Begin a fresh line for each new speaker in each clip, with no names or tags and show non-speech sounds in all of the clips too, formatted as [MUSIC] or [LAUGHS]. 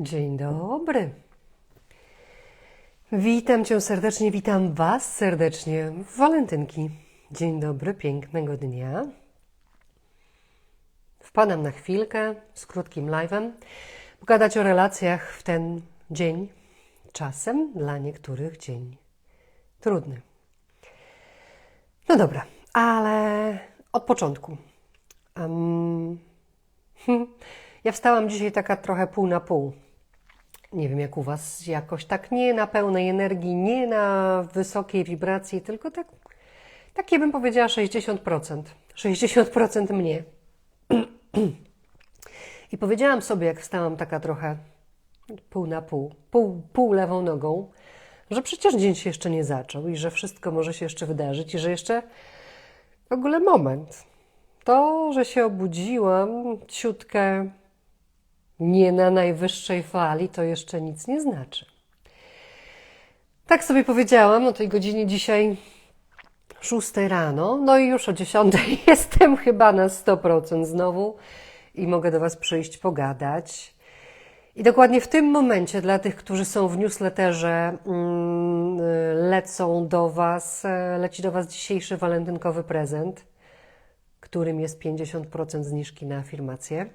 Dzień dobry. Witam Cię serdecznie, witam Was serdecznie w walentynki. Dzień dobry, pięknego dnia. Wpadam na chwilkę z krótkim live'em, pogadać o relacjach w ten dzień, czasem dla niektórych dzień trudny. No dobra, ale od początku. Um, [LAUGHS] ja wstałam dzisiaj taka trochę pół na pół. Nie wiem jak u Was, jakoś tak nie na pełnej energii, nie na wysokiej wibracji, tylko tak, takie bym powiedziała 60%. 60% mnie. [CLEARS THROAT] I powiedziałam sobie, jak wstałam taka trochę pół na pół, pół, pół lewą nogą, że przecież dzień się jeszcze nie zaczął i że wszystko może się jeszcze wydarzyć i że jeszcze w ogóle moment. To, że się obudziłam ciutkę nie na najwyższej fali, to jeszcze nic nie znaczy. Tak sobie powiedziałam o tej godzinie dzisiaj 6 rano, no i już o 10 [LAUGHS] jestem chyba na 100% znowu i mogę do Was przyjść pogadać. I dokładnie w tym momencie dla tych, którzy są w newsletterze, mm, lecą do Was, e, leci do Was dzisiejszy walentynkowy prezent, którym jest 50% zniżki na afirmację.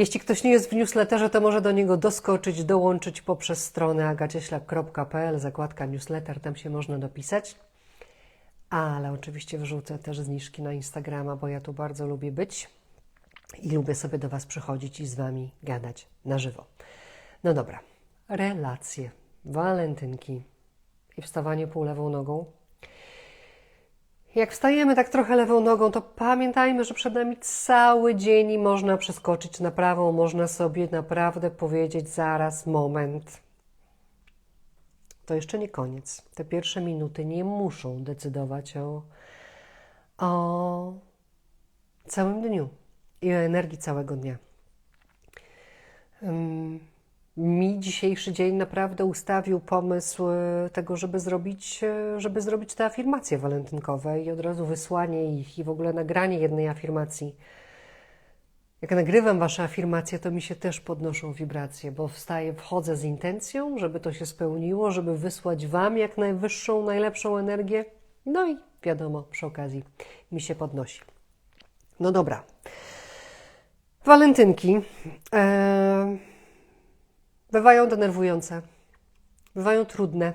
Jeśli ktoś nie jest w newsletterze, to może do niego doskoczyć, dołączyć poprzez stronę agacieślak.pl, zakładka newsletter, tam się można dopisać. Ale oczywiście wrzucę też zniżki na Instagrama, bo ja tu bardzo lubię być i lubię sobie do Was przychodzić i z Wami gadać na żywo. No dobra, relacje, walentynki i wstawanie pół lewą nogą. Jak wstajemy tak trochę lewą nogą, to pamiętajmy, że przed nami cały dzień i można przeskoczyć na prawą, można sobie naprawdę powiedzieć zaraz, moment. To jeszcze nie koniec. Te pierwsze minuty nie muszą decydować o, o całym dniu i o energii całego dnia. Mi dzisiejszy dzień naprawdę ustawił pomysł e, tego, żeby zrobić, e, żeby zrobić te afirmacje walentynkowe i od razu wysłanie ich i w ogóle nagranie jednej afirmacji. Jak nagrywam Wasze afirmacje, to mi się też podnoszą wibracje, bo wstaję, wchodzę z intencją, żeby to się spełniło, żeby wysłać Wam jak najwyższą, najlepszą energię. No i wiadomo, przy okazji mi się podnosi. No dobra. Walentynki. Eee bywają denerwujące, bywają trudne.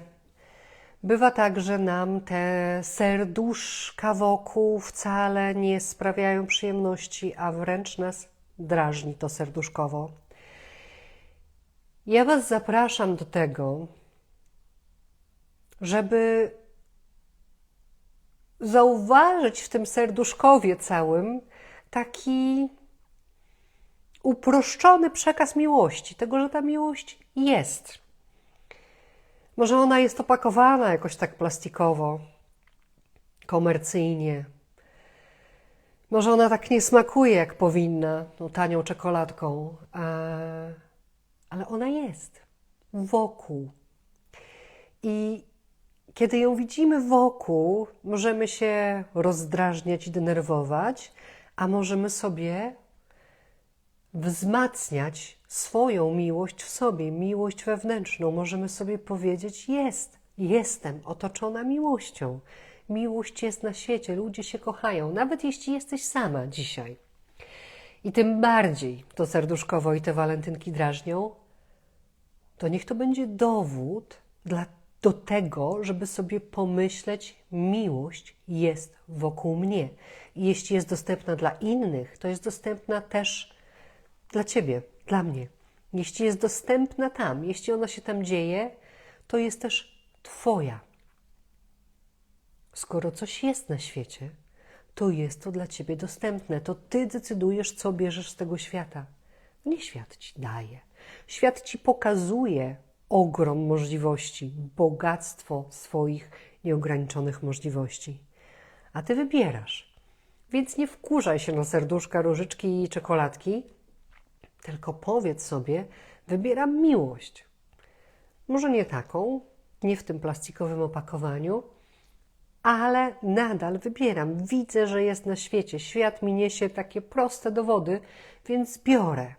Bywa tak, że nam te serduszka wokół wcale nie sprawiają przyjemności, a wręcz nas drażni to serduszkowo. Ja Was zapraszam do tego, żeby zauważyć w tym serduszkowie całym taki uproszczony przekaz miłości, tego, że ta miłość jest. Może ona jest opakowana jakoś tak plastikowo, komercyjnie. Może ona tak nie smakuje, jak powinna, tą tanią czekoladką, ale ona jest wokół. I kiedy ją widzimy wokół, możemy się rozdrażniać i denerwować, a możemy sobie wzmacniać swoją miłość w sobie, miłość wewnętrzną. Możemy sobie powiedzieć: Jest, jestem otoczona miłością. Miłość jest na świecie, ludzie się kochają, nawet jeśli jesteś sama dzisiaj. I tym bardziej to serduszkowo i te walentynki drażnią, to niech to będzie dowód dla, do tego, żeby sobie pomyśleć: miłość jest wokół mnie. I jeśli jest dostępna dla innych, to jest dostępna też dla Ciebie, dla mnie. Jeśli jest dostępna tam, jeśli ona się tam dzieje, to jest też Twoja. Skoro coś jest na świecie, to jest to dla Ciebie dostępne. To Ty decydujesz, co bierzesz z tego świata. Nie świat Ci daje. Świat Ci pokazuje ogrom możliwości, bogactwo swoich nieograniczonych możliwości. A Ty wybierasz. Więc nie wkurzaj się na serduszka, różyczki i czekoladki, tylko powiedz sobie, wybieram miłość. Może nie taką, nie w tym plastikowym opakowaniu, ale nadal wybieram. Widzę, że jest na świecie. Świat mi niesie takie proste dowody, więc biorę.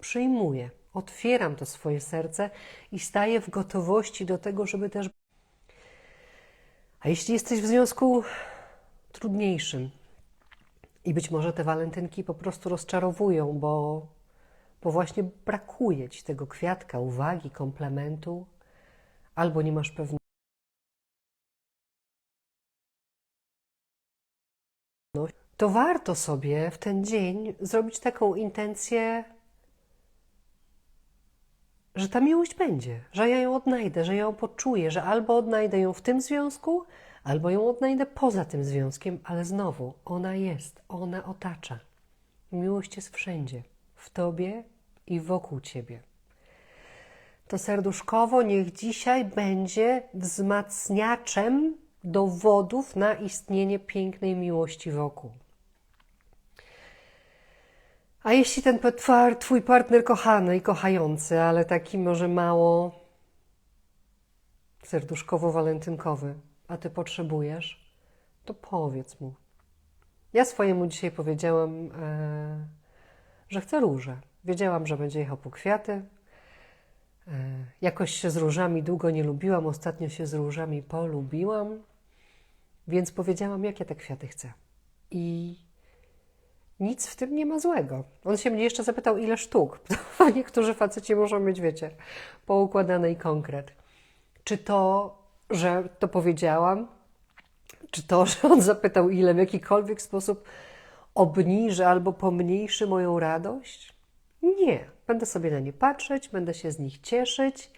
Przyjmuję, Otwieram to swoje serce i staję w gotowości do tego, żeby też. A jeśli jesteś w związku trudniejszym i być może te walentynki po prostu rozczarowują, bo, bo właśnie brakuje ci tego kwiatka, uwagi, komplementu, albo nie masz pewności. to warto sobie w ten dzień zrobić taką intencję, że ta miłość będzie, że ja ją odnajdę, że ją poczuję, że albo odnajdę ją w tym związku, albo ją odnajdę poza tym związkiem, ale znowu ona jest, ona otacza. Miłość jest wszędzie, w tobie i wokół ciebie. To serduszkowo niech dzisiaj będzie wzmacniaczem dowodów na istnienie pięknej miłości wokół. A jeśli ten twój partner kochany i kochający, ale taki może mało serduszkowo-walentynkowy, a ty potrzebujesz, to powiedz mu. Ja swojemu dzisiaj powiedziałam, e, że chcę róże. Wiedziałam, że będzie jechał po kwiaty. E, jakoś się z różami długo nie lubiłam, ostatnio się z różami polubiłam, więc powiedziałam, jakie te kwiaty chcę. I nic w tym nie ma złego. On się mnie jeszcze zapytał, ile sztuk. [LAUGHS] Niektórzy faceci muszą mieć, wiecie, poukładane i konkret. Czy to, że to powiedziałam, czy to, [LAUGHS] że on zapytał, ile w jakikolwiek sposób obniży albo pomniejszy moją radość? Nie. Będę sobie na nie patrzeć, będę się z nich cieszyć.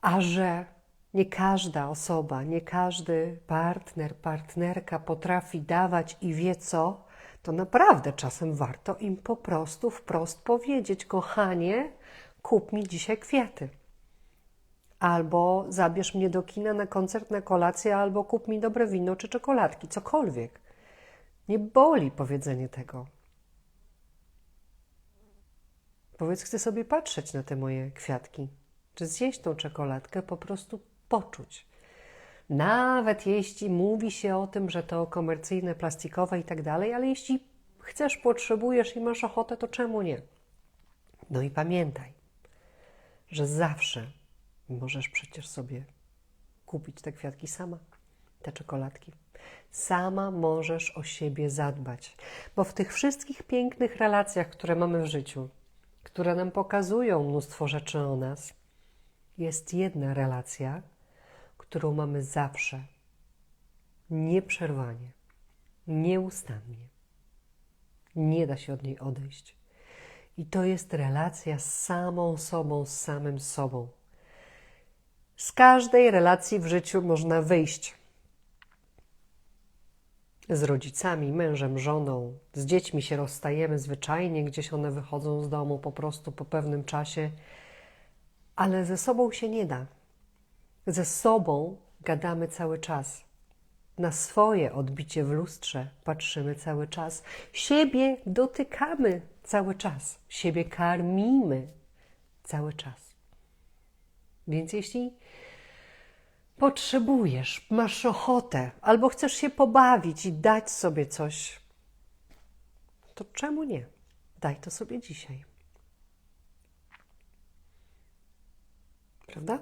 A że nie każda osoba, nie każdy partner, partnerka potrafi dawać i wie co, to naprawdę czasem warto im po prostu wprost powiedzieć: Kochanie, kup mi dzisiaj kwiaty. Albo zabierz mnie do kina na koncert, na kolację, albo kup mi dobre wino czy czekoladki, cokolwiek. Nie boli powiedzenie tego. Powiedz, chcę sobie patrzeć na te moje kwiatki. Czy zjeść tą czekoladkę, po prostu poczuć. Nawet jeśli mówi się o tym, że to komercyjne, plastikowe i tak dalej, ale jeśli chcesz, potrzebujesz i masz ochotę, to czemu nie? No i pamiętaj, że zawsze możesz przecież sobie kupić te kwiatki sama, te czekoladki. Sama możesz o siebie zadbać, bo w tych wszystkich pięknych relacjach, które mamy w życiu, które nam pokazują mnóstwo rzeczy o nas, jest jedna relacja, którą mamy zawsze, nieprzerwanie, nieustannie. Nie da się od niej odejść. I to jest relacja z samą sobą, z samym sobą. Z każdej relacji w życiu można wyjść. Z rodzicami, mężem, żoną, z dziećmi się rozstajemy zwyczajnie, gdzieś one wychodzą z domu po prostu po pewnym czasie, ale ze sobą się nie da ze sobą gadamy cały czas. Na swoje odbicie w lustrze patrzymy cały czas. Siebie dotykamy cały czas. Siebie karmimy cały czas. Więc jeśli potrzebujesz, masz ochotę, albo chcesz się pobawić i dać sobie coś, to czemu nie? Daj to sobie dzisiaj. Prawda?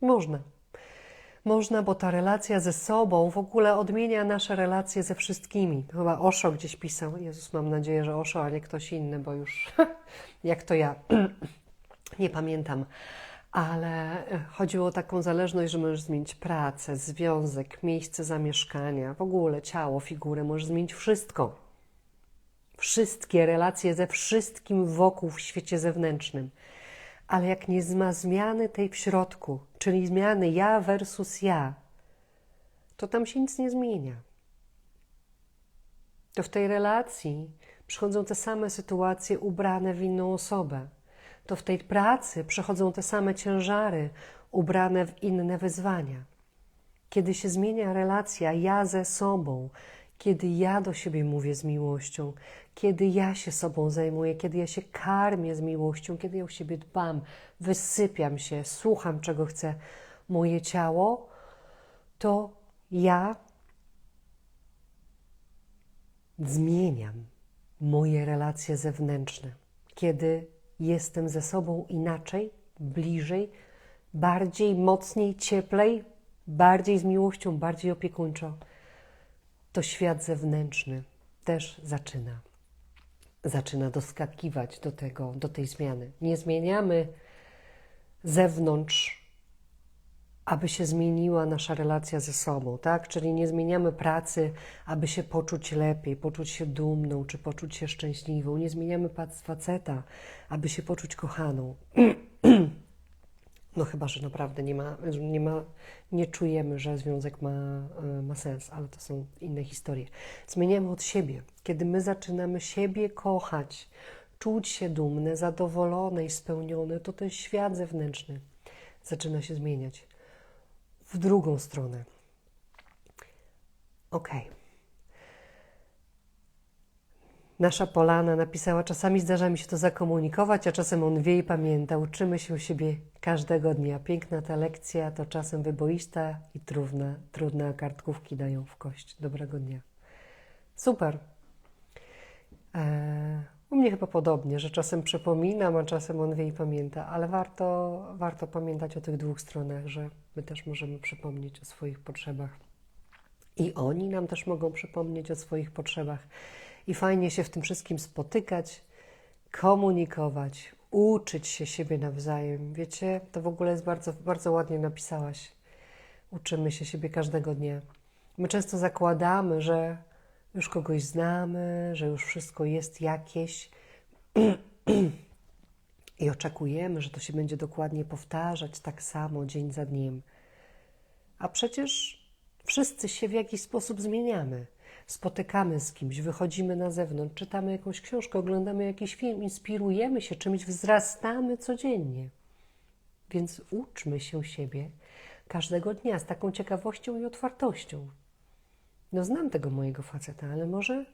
Można. Można, bo ta relacja ze sobą w ogóle odmienia nasze relacje ze wszystkimi. Chyba Osho gdzieś pisał. Jezus, mam nadzieję, że Osho, a nie ktoś inny, bo już [LAUGHS] jak to ja, [CLEARS THROAT] nie pamiętam. Ale e, chodziło o taką zależność, że możesz zmienić pracę, związek, miejsce zamieszkania, w ogóle ciało, figurę, możesz zmienić wszystko. Wszystkie relacje ze wszystkim wokół w świecie zewnętrznym ale jak nie ma zmiany tej w środku, czyli zmiany ja versus ja, to tam się nic nie zmienia. To w tej relacji przychodzą te same sytuacje ubrane w inną osobę. To w tej pracy przychodzą te same ciężary ubrane w inne wyzwania. Kiedy się zmienia relacja ja ze sobą, kiedy ja do siebie mówię z miłością, kiedy ja się sobą zajmuję, kiedy ja się karmię z miłością, kiedy ja o siebie dbam, wysypiam się, słucham czego chce moje ciało, to ja zmieniam moje relacje zewnętrzne, kiedy jestem ze sobą inaczej, bliżej, bardziej, mocniej, cieplej, bardziej z miłością, bardziej opiekuńczo, to świat zewnętrzny też zaczyna. Zaczyna doskakiwać do tego, do tej zmiany. Nie zmieniamy zewnątrz, aby się zmieniła nasza relacja ze sobą, tak? Czyli nie zmieniamy pracy, aby się poczuć lepiej, poczuć się dumną, czy poczuć się szczęśliwą. Nie zmieniamy faceta, aby się poczuć kochaną. [CLEARS THROAT] No chyba, że naprawdę nie ma, nie ma, nie czujemy, że związek ma, e, ma sens, ale to są inne historie. Zmieniamy od siebie. Kiedy my zaczynamy siebie kochać, czuć się dumne, zadowolone i spełnione, to ten świat zewnętrzny zaczyna się zmieniać w drugą stronę. Okej. Nasza Polana napisała, czasami zdarza mi się to zakomunikować, a czasem on wie i pamięta. Uczymy się siebie każdego dnia. Piękna ta lekcja, to czasem wyboista i trudna, trudne, a kartkówki dają w kość. Dobrego dnia. Super. Eee, u mnie chyba podobnie, że czasem przypominam, a czasem on wie i pamięta, ale warto, warto pamiętać o tych dwóch stronach, że my też możemy przypomnieć o swoich potrzebach. I oni nam też mogą przypomnieć o swoich potrzebach. I fajnie się w tym wszystkim spotykać, komunikować, uczyć się siebie nawzajem. Wiecie, to w ogóle jest bardzo, bardzo ładnie napisałaś. Uczymy się siebie każdego dnia. My często zakładamy, że już kogoś znamy, że już wszystko jest jakieś [CLEARS THROAT] i oczekujemy, że to się będzie dokładnie powtarzać tak samo dzień za dniem. A przecież wszyscy się w jakiś sposób zmieniamy. Spotykamy z kimś, wychodzimy na zewnątrz, czytamy jakąś książkę, oglądamy jakiś film, inspirujemy się czymś, wzrastamy codziennie. Więc uczmy się siebie każdego dnia z taką ciekawością i otwartością. No, znam tego mojego faceta, ale może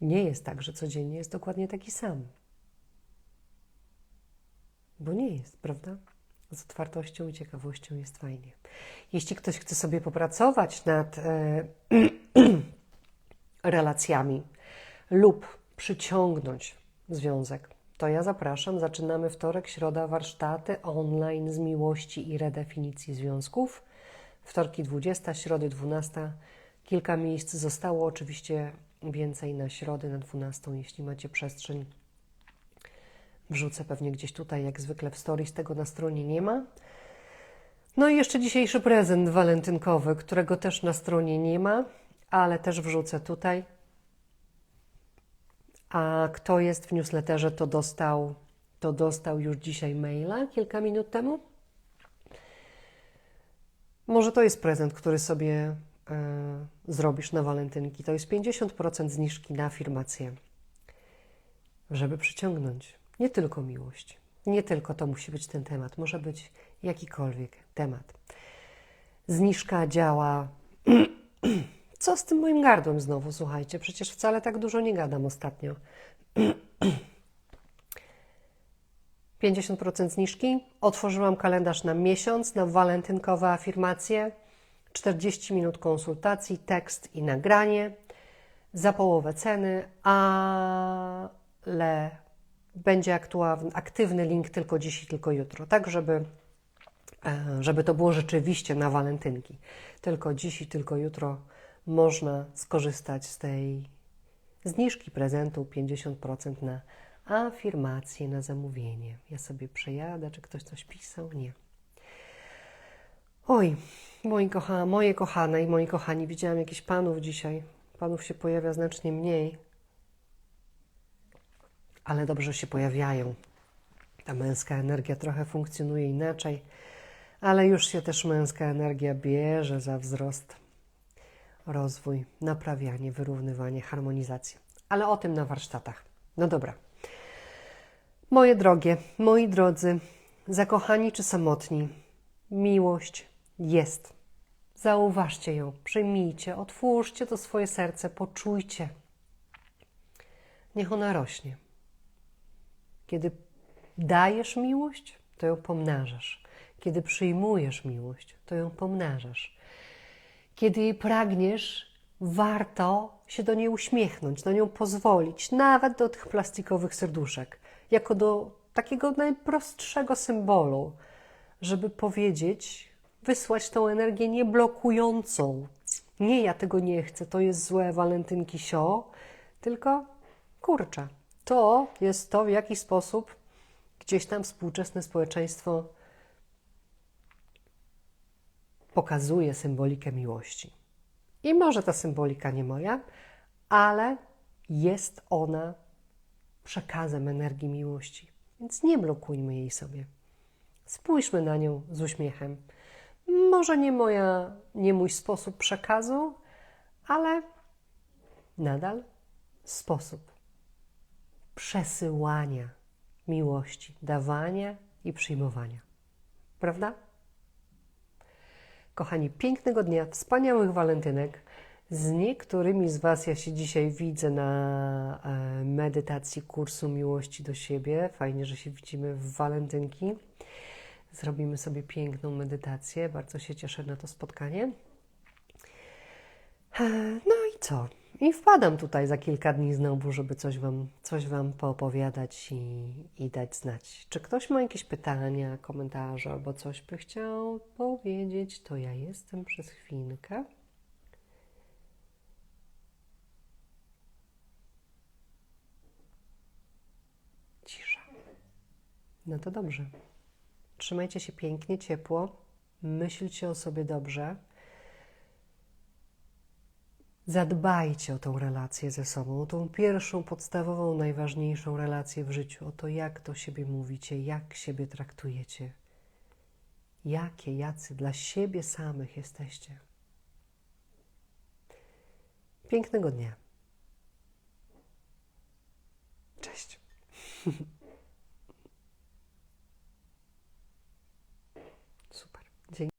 nie jest tak, że codziennie jest dokładnie taki sam. Bo nie jest, prawda? Z otwartością i ciekawością jest fajnie. Jeśli ktoś chce sobie popracować nad e, [CLEARS THROAT] relacjami lub przyciągnąć związek, to ja zapraszam. Zaczynamy wtorek, środa, warsztaty online z miłości i redefinicji związków. Wtorki 20, środy 12. Kilka miejsc zostało, oczywiście więcej na środę, na 12, jeśli macie przestrzeń. Wrzucę pewnie gdzieś tutaj, jak zwykle w stories, tego na stronie nie ma. No i jeszcze dzisiejszy prezent walentynkowy, którego też na stronie nie ma, ale też wrzucę tutaj. A kto jest w newsletterze, to dostał, to dostał już dzisiaj maila kilka minut temu. Może to jest prezent, który sobie e, zrobisz na walentynki. To jest 50% zniżki na afirmację, żeby przyciągnąć nie tylko miłość, nie tylko to musi być ten temat, może być jakikolwiek temat. Zniżka działa. [CLEARS THROAT] Co z tym moim gardłem znowu, słuchajcie? Przecież wcale tak dużo nie gadam ostatnio. [CLEARS THROAT] 50% zniżki. Otworzyłam kalendarz na miesiąc na walentynkowe afirmacje. 40 minut konsultacji, tekst i nagranie. Za połowę ceny, ale będzie aktualny, aktywny link tylko dziś i tylko jutro, tak żeby, e, żeby to było rzeczywiście na walentynki. Tylko dziś i tylko jutro można skorzystać z tej zniżki prezentu 50% na afirmację na zamówienie. Ja sobie przejadę, czy ktoś coś pisał? Nie. Oj, moi kocha, moje kochane i moi kochani, widziałam jakichś panów dzisiaj. Panów się pojawia znacznie mniej, ale dobrze się pojawiają. Ta męska energia trochę funkcjonuje inaczej, ale już się też męska energia bierze za wzrost, rozwój, naprawianie, wyrównywanie, harmonizację. Ale o tym na warsztatach. No dobra. Moje drogie, moi drodzy, zakochani czy samotni, miłość jest. Zauważcie ją, przyjmijcie, otwórzcie to swoje serce, poczujcie. Niech ona rośnie. Kiedy dajesz miłość, to ją pomnażasz. Kiedy przyjmujesz miłość, to ją pomnażasz. Kiedy jej pragniesz, warto się do niej uśmiechnąć, na nią pozwolić, nawet do tych plastikowych serduszek, jako do takiego najprostszego symbolu, żeby powiedzieć, wysłać tą energię nieblokującą. Nie, ja tego nie chcę, to jest złe, walentynki sio, tylko kurczę, to jest to, w jaki sposób gdzieś tam współczesne społeczeństwo pokazuje symbolikę miłości. I może ta symbolika nie moja, ale jest ona przekazem energii miłości. Więc nie blokujmy jej sobie. Spójrzmy na nią z uśmiechem. Może nie moja, nie mój sposób przekazu, ale nadal sposób przesyłania miłości, dawania i przyjmowania. Prawda? Kochani, pięknego dnia, wspaniałych walentynek. Z niektórymi z Was ja się dzisiaj widzę na e, medytacji kursu miłości do siebie. Fajnie, że się widzimy w walentynki. Zrobimy sobie piękną medytację. Bardzo się cieszę na to spotkanie. E, No i co? I wpadam tutaj za kilka dni znowu, żeby coś Wam, coś wam poopowiadać i, i dać znać. Czy ktoś ma jakieś pytania, komentarze albo coś by chciał powiedzieć, to ja jestem przez chwilkę. Cisza. No to dobrze. Trzymajcie się pięknie, ciepło. Myślcie o sobie dobrze. Zadbajcie o tą relację ze sobą, o tą pierwszą, podstawową, najważniejszą relację w życiu, o to, jak do siebie mówicie, jak siebie traktujecie, jakie, jacy dla siebie samych jesteście. Pięknego dnia. Cześć. [LAUGHS] Super. Dzięki.